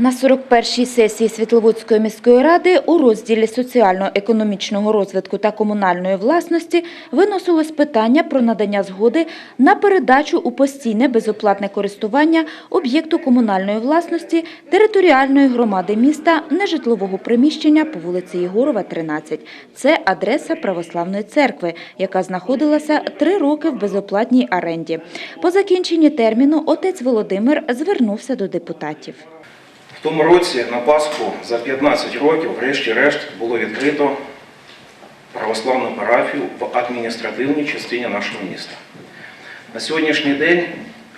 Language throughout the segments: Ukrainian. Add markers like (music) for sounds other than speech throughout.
На 41-й сесії Світловодської міської ради у розділі соціально-економічного розвитку та комунальної власності виносилось питання про надання згоди на передачу у постійне безоплатне користування об'єкту комунальної власності територіальної громади міста нежитлового приміщення по вулиці Єгорова, 13. Це адреса Православної церкви, яка знаходилася три роки в безоплатній оренді. По закінченні терміну отець Володимир звернувся до депутатів. В тому році на Пасху за 15 років, врешті-решт, було відкрито православну парафію в адміністративній частині нашого міста. На сьогоднішній день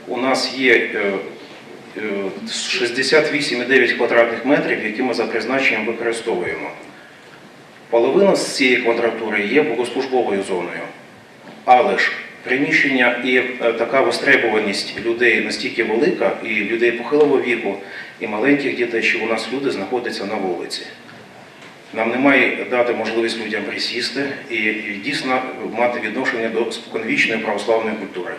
у нас є е, е, 68,9 квадратних метрів, які ми за призначенням використовуємо. Половина з цієї квадратури є богослужбовою зоною. Але ж приміщення і е, така востребуваність людей настільки велика, і людей похилого віку, і маленьких дітей, що у нас люди знаходяться на вулиці. Нам немає дати можливість людям присісти і, дійсно мати відношення до споконвічної православної культури.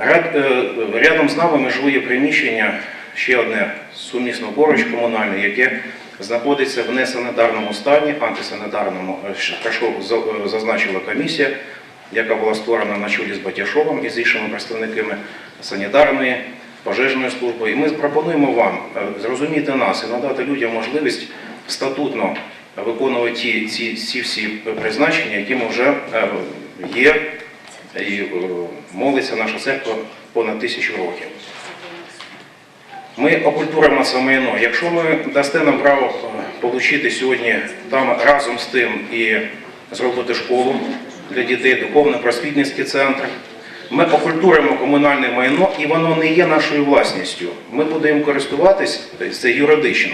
Е, рядом з нами межує приміщення ще одне сумісно поруч комунальне, яке знаходиться в несанітарному стані, антисанітарному, е, що е, зазначила комісія, яка була створена на чолі з Батяшовим і з іншими представниками санітарної, пожежної служби. І ми пропонуємо вам е, зрозуміти нас і надати людям можливість статутно виконувати ті, ці, ці всі призначення, які вже е, є і е, молиться наша церква понад тисячу років. Ми окультуримо це майно. Якщо ми дасте нам право отримати сьогодні там разом з тим і зробити школу для дітей, духовно-просвітницький центр, ми окультуримо комунальне майно і воно не є нашою власністю. Ми будемо користуватись тобто це юридично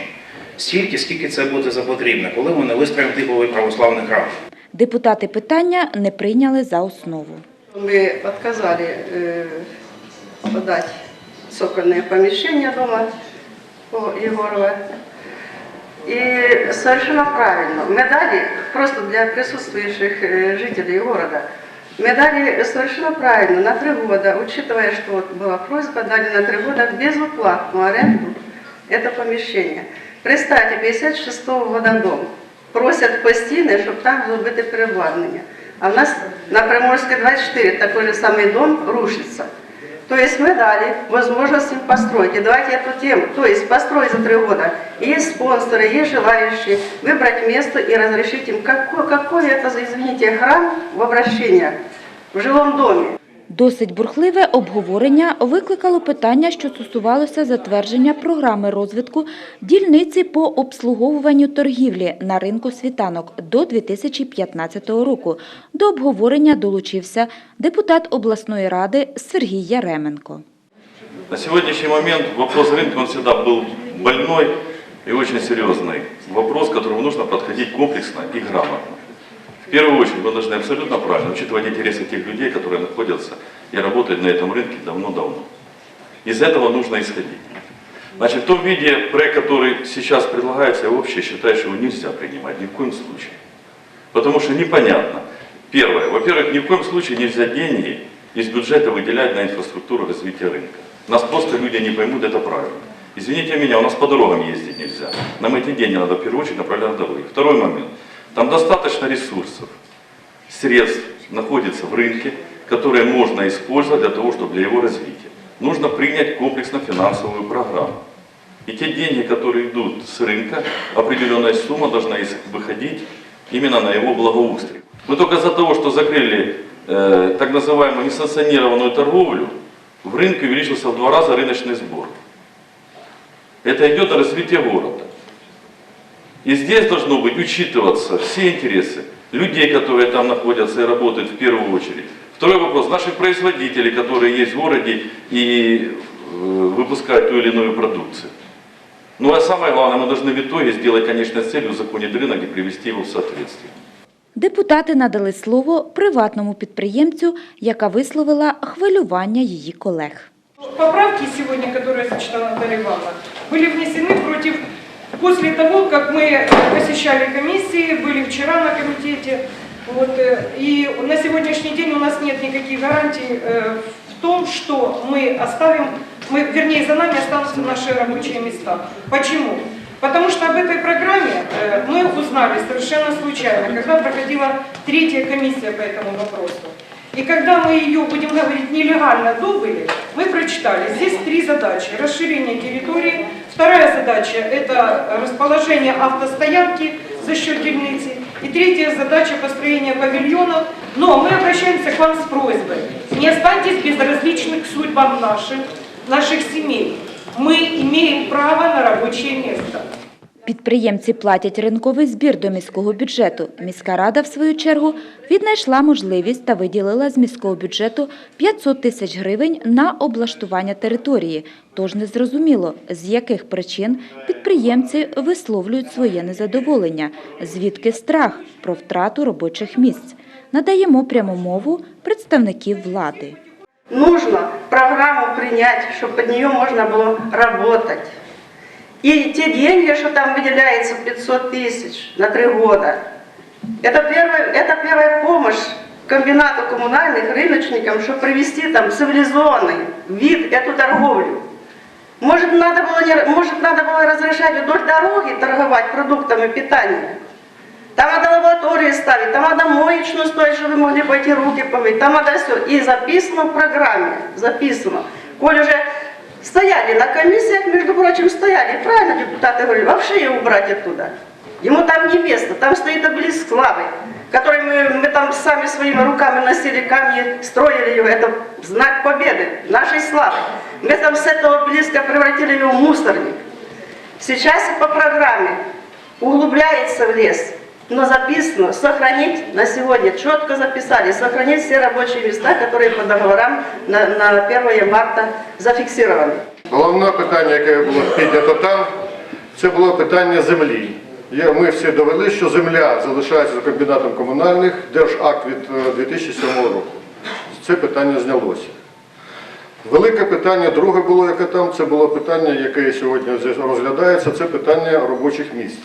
стільки, скільки це буде за потрібне, коли ми не вистроїмо типовий православний храм. Депутати питання не прийняли за основу. Мы отказали э, подать цокольное помещение дома по Егорова. И совершенно правильно. Мы дали, просто для присутствующих э, жителей города, мы дали совершенно правильно на три года, учитывая, что вот была просьба, дали на три года безуплатную аренду это помещение. Представьте, 56 года дом. Просять постійно, щоб там зробити переобладнання. А в нас на Приморській 24 такой же самый дом рушится. То есть мы дали возможность им построить. И давайте эту тему, то есть построить за три года. Есть спонсоры, есть желающие выбрать место и разрешить им, какой, какой это, извините, храм в обращении в жилом доме. Досить бурхливе обговорення викликало питання, що стосувалося затвердження програми розвитку дільниці по обслуговуванню торгівлі на ринку світанок до 2015 року. До обговорення долучився депутат обласної ради Сергій Яременко. На сегодняшний момент вопрос рынка, он всегда был больной и очень серьезный. Вопрос, к которому нужно подходить комплексно и грамотно. В первую очередь мы должны абсолютно правильно учитывать интересы тех людей, которые находятся и работают на этом рынке давно-давно. Из этого нужно исходить. Значит, в том виде проект, который сейчас предлагается, я вообще считаю, что его нельзя принимать ни в коем случае. Потому что непонятно. Первое. Во-первых, ни в коем случае нельзя деньги из бюджета выделять на инфраструктуру развития рынка. Нас просто люди не поймут, это правильно. Извините меня, у нас по дорогам ездить нельзя. Нам эти деньги надо в первую очередь направлять на дороги. Второй момент. Там достаточно ресурсов, средств находится в рынке, которые можно использовать для того, чтобы для его развития. Нужно принять комплексно-финансовую программу. И те деньги, которые идут с рынка, определенная сумма должна выходить именно на его благоустрие. Мы только из-за того, что закрыли э, так называемую несанкционированную торговлю, в рынке увеличился в два раза рыночный сбор. Это идет на развитие города. И здесь должно быть учитываться все интересы людей, которые там находятся и работают в первую очередь. Второй вопрос. Наших производителей, которые есть в городе и э, выпускают ту или иную продукцию. Ну а самое главное, мы должны в итоге сделать конечной целью узаконить рынок и привести его в соответствие. Депутати надали слово приватному підприємцю, яка висловила хвилювання її колег. Поправки сегодня, которые зачитала Наталья Ивановна, были внесены против, после того, как мы посещали комиссии, были вчера на комитете, вот, э, и на сегодняшний день у нас нет никаких гарантий э, в том, что мы оставим мы, вернее, за нами останутся наши рабочие места. Почему? Потому что об этой программе э, мы узнали совершенно случайно, когда проходила третья комиссия по этому вопросу. И когда мы ее, будем говорить, нелегально добыли, мы прочитали, здесь три задачи. Расширение территории, вторая задача – это расположение автостоянки за счет дельницы, и третья задача – построение павильонов. Но мы обращаемся к вам с просьбой, не останьтесь безразличны к судьбам наших, наших семей. Мы имеем право на рабочее место. Підприємці платять ринковий збір до міського бюджету. Міська рада, в свою чергу, віднайшла можливість та виділила з міського бюджету 500 тисяч гривень на облаштування території. Тож незрозуміло, з яких причин підприємці висловлюють своє незадоволення, звідки страх про втрату робочих місць. Надаємо пряму мову представників влади. Нужно программу принять, чтобы под нее можно было работать. И те деньги, что там выделяется 500 тысяч на три года, это первая, это первая помощь комбинату коммунальных рыночникам, чтобы привести там цивилизованный вид эту торговлю. Может надо, было не, может, надо было разрешать вдоль дороги торговать продуктами питания. Там надо лаборатории ставить, там надо моечную стоить, чтобы вы могли пойти руки помыть, там надо все. И записано в программе, записано. Коль уже стояли на комиссиях, между прочим, стояли, правильно депутаты говорили, вообще ее убрать оттуда. Ему там не место, там стоит обелиск славы, который мы, мы там сами своими руками носили камни, строили его, это знак победы, нашей славы. Мы там с этого обелиска превратили его в мусорник. Сейчас по программе углубляется в лес, но записано сохранить на сегодня, четко записали, сохранить все рабочие места, которые по договорам на, на 1 марта зафиксированы. Головне питання, яке було піднято там, це було питання землі. Ми всі довели, що земля залишається за комбінатом комунальних, держакт від е, 2007 року. Це питання знялося. Велике питання, друге було, яке там, це було питання, яке сьогодні розглядається, це питання робочих місць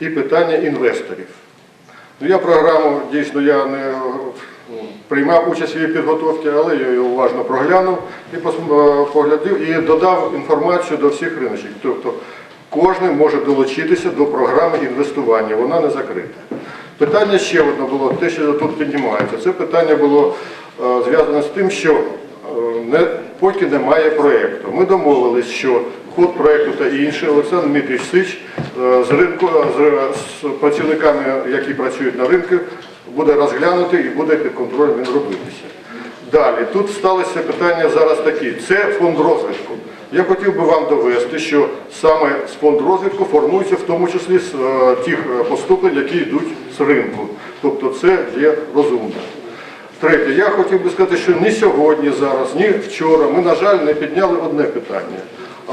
і питання інвесторів. Ну, я програму дійсно я не е, приймав участь в її підготовці, але я її уважно проглянув і е, поглядів і додав інформацію до всіх риночів. Тобто кожен може долучитися до програми інвестування, вона не закрита. Питання ще одне було, те, що тут піднімається. Це питання було е, зв'язане з тим, що не, поки немає проєкту. Ми домовились, що ход проєкту та інше Олександр Дмитрійович Сич е, з ринку з, з працівниками, які працюють на ринку, буде розглянутий і буде під контролем він робитися. Далі, тут сталося питання зараз такі. Це фонд розвитку. Я хотів би вам довести, що саме з фонд розвитку формується в тому числі з е, тих е, поступлень, які йдуть з ринку. Тобто це є розумно. Третє, я хотів би сказати, що ні сьогодні зараз, ні вчора ми, на жаль, не підняли одне питання.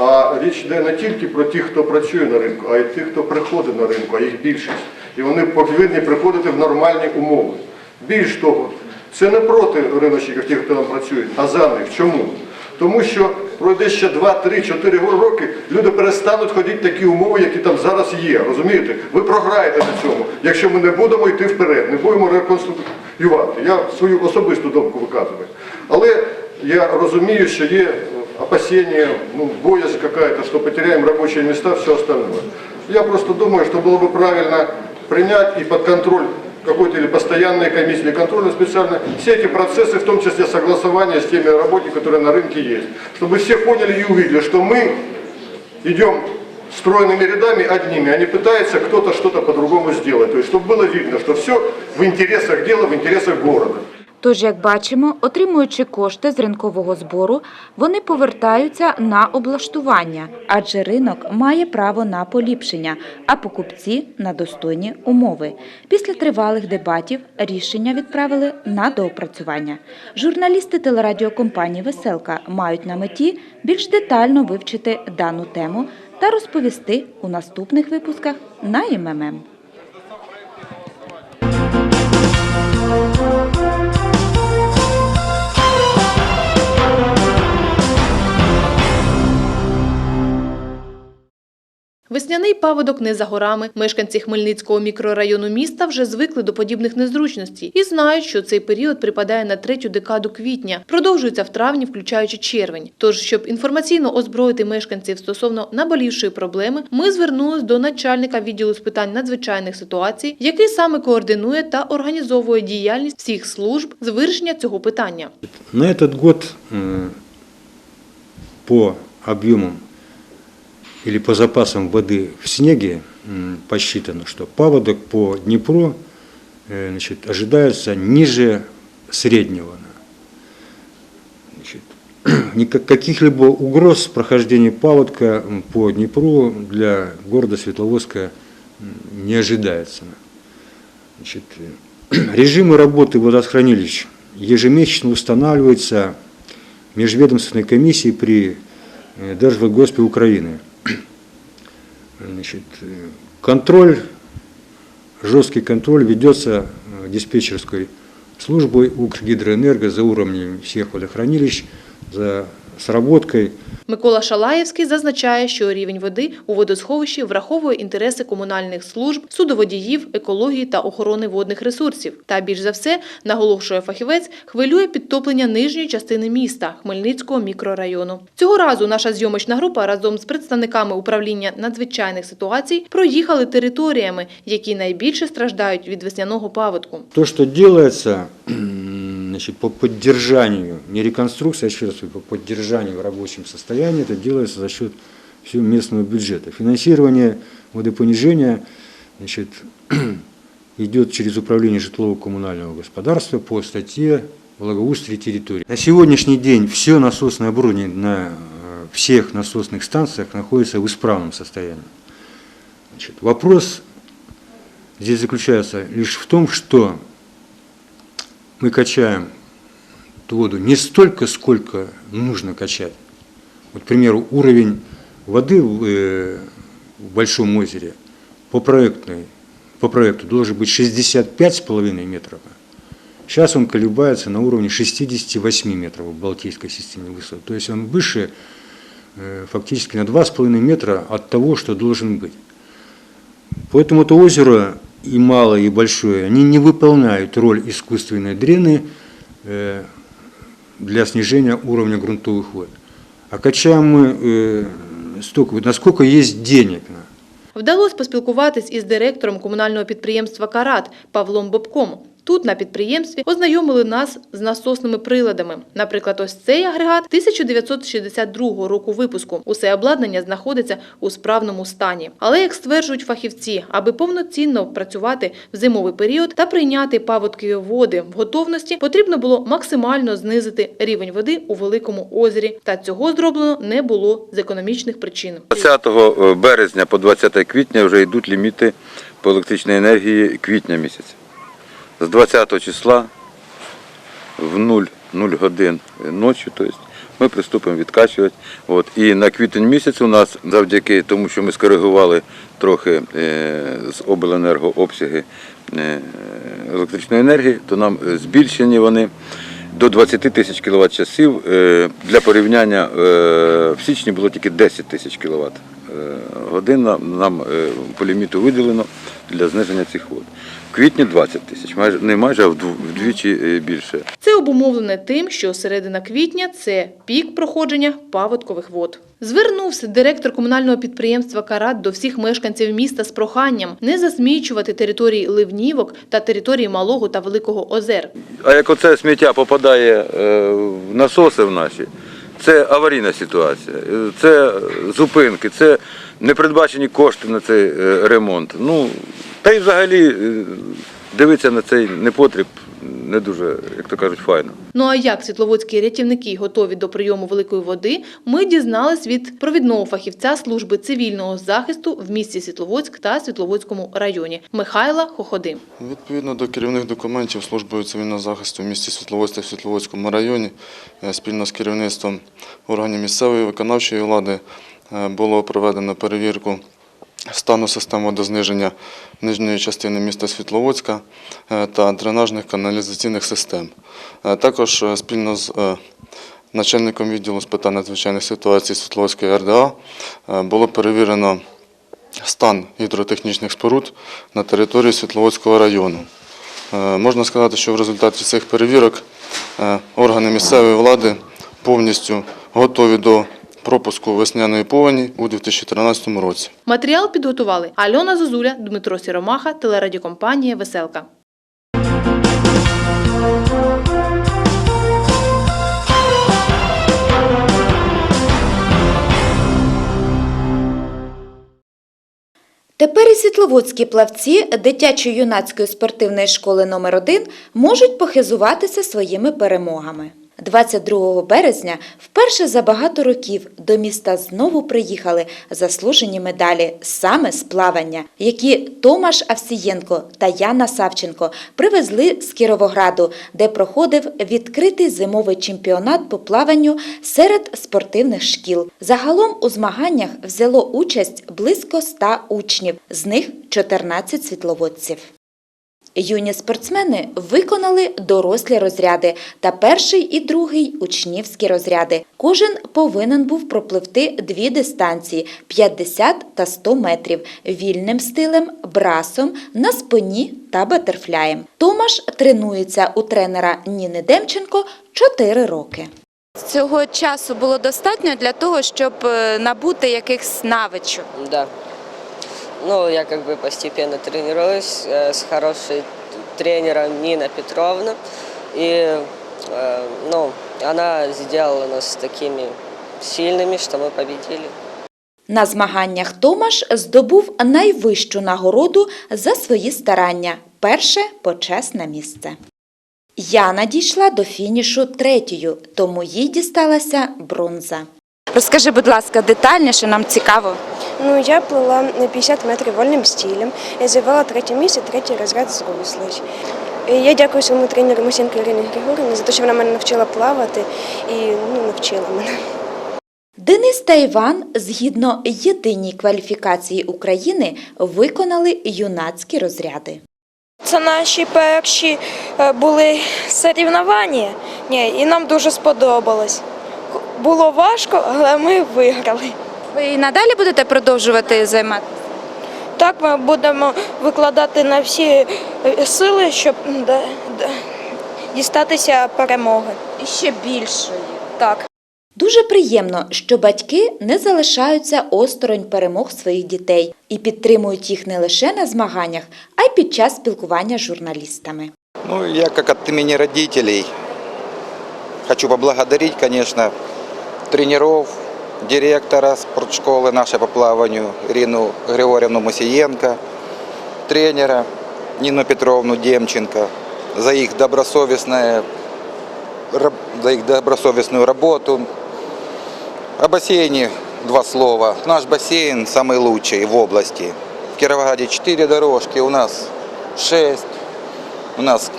А річ йде не тільки про тих, хто працює на ринку, а й тих, хто приходить на ринку, а їх більшість. І вони повинні приходити в нормальні умови. Більш того, це не проти риночників, тих, хто там працює, а за них. Чому? Тому що пройде ще 2, 3, 4 роки, люди перестануть ходити такі умови, які там зараз є. Розумієте? Ви програєте на цьому, якщо ми не будемо йти вперед, не будемо реконструювати. Я свою особисту думку виказую. Але я розумію, що є опасения, ну, боязнь какая-то, что потеряем рабочие места, все остальное. Я просто думаю, что было бы правильно принять и под контроль какой-то или постоянной комиссии, или контрольно специально, все эти процессы, в том числе согласования с теми работниками, которые на рынке есть, чтобы все поняли и увидели, что мы идем стройными рядами одними, а не пытается кто-то что-то по-другому сделать. То есть, чтобы было видно, что все в интересах дела, в интересах города. Тож, як бачимо, отримуючи кошти з ринкового збору, вони повертаються на облаштування, адже ринок має право на поліпшення, а покупці – на достойні умови. Після тривалих дебатів рішення відправили на доопрацювання. Журналісти телерадіокомпанії «Веселка» мають на меті більш детально вивчити дану тему та розповісти у наступних випусках на МММ. Thank you. Весняний паводок не за горами. Мешканці Хмельницького мікрорайону міста вже звикли до подібних незручностей і знають, що цей період припадає на третю декаду квітня, продовжується в травні, включаючи червень. Тож, щоб інформаційно озброїти мешканців стосовно наболівшої проблеми, ми звернулись до начальника відділу з питань надзвичайних ситуацій, який саме координує та організовує діяльність всіх служб з вирішення цього питання. На этот год э, по объемам или по запасам воды в снеге посчитано, что паводок по Днепру э, значит, ожидается ниже среднего. Значит, (clears throat) каких-либо угроз прохождения паводка по Днепру для города Светловодска не ожидается. Значит, э, (clears throat) режимы работы водохранилищ ежемесячно устанавливаются межведомственной комиссией при э, Держводгоспе Украины. (clears throat) Значит, э, контроль, жесткий контроль ведется э, диспетчерской службой Укргидроэнерго за уровнем всех водохранилищ, за сработкой Микола Шалаєвський зазначає, що рівень води у водосховищі враховує інтереси комунальних служб, судоводіїв, екології та охорони водних ресурсів. Та більш за все, наголошує фахівець, хвилює підтоплення нижньої частини міста Хмельницького мікрорайону. Цього разу наша зйомочна група разом з представниками управління надзвичайних ситуацій проїхали територіями, які найбільше страждають від весняного паводку. То, что делается значит, по поддержанию, не реконструкция, а еще раз по поддержанию в рабочем состоянии, это делается за счет всего местного бюджета. Финансирование водопонижения значит, (clears throat) идет через управление житлово-коммунального господарства по статье благоустрие территории. На сегодняшний день все насосное оборудование на э, всех насосных станциях находится в исправном состоянии. Значит, вопрос здесь заключается лишь в том, что мы качаем эту воду не столько, сколько нужно качать. Вот, к примеру, уровень воды в, э, Большом озере по, проектной, по проекту должен быть 65,5 метров. Сейчас он колебается на уровне 68 метров в Балтийской системе высот. То есть он выше э, фактически на 2,5 метра от того, что должен быть. Поэтому это озеро и малое, и большое, они не выполняют роль искусственной дрены э, для снижения уровня грунтовых вод. А качаем мы э, столько, вот насколько есть денег. на. Вдалося поспілкуватись із директором комунального підприємства «Карат» Павлом Бобком. Тут на підприємстві ознайомили нас з насосними приладами. Наприклад, ось цей агрегат 1962 року випуску. Усе обладнання знаходиться у справному стані. Але, як стверджують фахівці, аби повноцінно працювати в зимовий період та прийняти паводкові води в готовності, потрібно було максимально знизити рівень води у великому озері. Та цього зроблено не було з економічних причин. 20 березня по 20 квітня вже йдуть ліміти по електричній енергії квітня місяця. З 20 числа в 0, 0 годин ночі, тобто ми приступимо відкачувати. От. І на квітень місяць у нас, завдяки тому, що ми скоригували трохи е, з обленерго обсяги е, електричної енергії, то нам збільшені вони до 20 тисяч кВт часів. Е, Для порівняння в січні було тільки 10 тисяч кВт годин нам, по ліміту виділено для зниження цих вод. В квітні 20 тисяч, майже не майже, а вдвічі е, більше. Це обумовлене тим, що середина квітня це пік проходження паводкових вод. Звернувся директор комунального підприємства Карат до всіх мешканців міста з проханням не засмічувати території ливнівок та території малого та великого озер. А як оце сміття попадає е, в насоси в наші, це аварійна ситуація, це зупинки, це непередбачені кошти на цей е, ремонт. Ну, та й взагалі е, дивитися на цей непотріб не дуже, як то кажуть, файно. Ну а як світловодські рятівники готові до прийому великої води, ми дізнались від провідного фахівця служби цивільного захисту в місті Світловодськ та Світловодському районі Михайла Хоходи. Відповідно до керівних документів службою цивільного захисту в місті Світловодськ та Світловодському районі е, спільно з керівництвом органів місцевої виконавчої влади е, було проведено перевірку стану систем водозниження нижньої частини міста Світловодська е, та дренажних каналізаційних систем. Е, Також е, спільно з начальником відділу з питань надзвичайних ситуацій Світловодської РДА було перевірено стан гідротехнічних споруд на території Світловодського району. Можна сказати, що в результаті цих перевірок органи місцевої влади повністю готові до пропуску весняної повені у 2013 році. Матеріал підготували Альона Зозуля, Дмитро Сіромаха, телерадіокомпанія Веселка. Тепер і світловодські плавці дитячо-юнацької спортивної школи номер 1 можуть похизуватися своїми перемогами. 22 березня вперше за багато років до міста знову приїхали заслужені медалі саме з плавання, які Томаш Авсієнко та Яна Савченко привезли з Кіровограду, де проходив відкритий зимовий чемпіонат по плаванню серед спортивних шкіл. Загалом у змаганнях взяло участь близько 100 учнів, з них 14 світловодців. Юні спортсмени виконали дорослі розряди та перший і другий учнівські розряди. Кожен повинен був пропливти дві дистанції 50 та 100 метрів вільним стилем, брасом, на спині та батерфляєм. Томаш тренується у тренера Ніни Демченко 4 роки. Цього часу було достатньо для того, щоб е, набути якихось навичок. Да. Ну, я как бы постепенно тренируюсь э, с хорошей тренером Нина Петровна. И, э, ну, она сделала нас такими сильными, что мы победили. На змаганнях Томаш здобув найвищу нагороду за свої старання перше почесне місце. Яна дійшла до фінішу третьою, тому їй дісталася бронза. Розкажи, будь ласка, детальніше, нам цікаво. Ну, я плила на 50 метрів вольним стилем. Я займала третє місце, третій розряд зрослий. І Я дякую своєму тренеру Мусенко Ірині Григорівні за те, що вона мене навчила плавати і ну, навчила мене. Денис та Іван, згідно єдиній кваліфікації України, виконали юнацькі розряди. Це наші перші е, були соревнування, Ні, і нам дуже сподобалось. Було важко, але ми виграли. Ви і надалі будете продовжувати займатися? Так ми будемо викладати на всі е, сили, щоб дістатися перемоги. І ще більшої. Так. Дуже приємно, що батьки не залишаються осторонь перемог своїх дітей і підтримують їх не лише на змаганнях, а й під час спілкування з журналістами. Ну, я как от имени родителей хочу поблагодарить, конечно, тренеров, директора спортшколы нашей по плаванию Ирину Григорьевну Мусиенко, тренера Нину Петровну Демченко за их добросовестное за их добросовестную работу. О бассейне два слова. Наш бассейн самый лучший в области. В Кировограде 4 дорожки, у нас 6. У нас,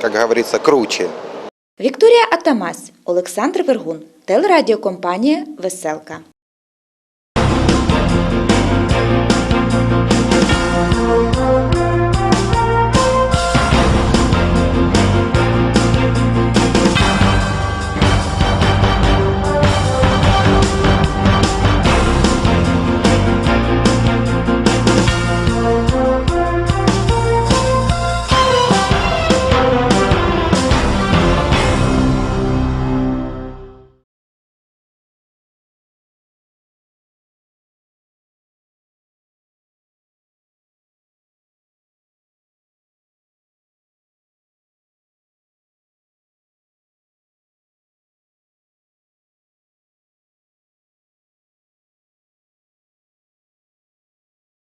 как говорится, круче. Вікторія Атамась, Олександр Вергун, телерадіокомпанія Веселка.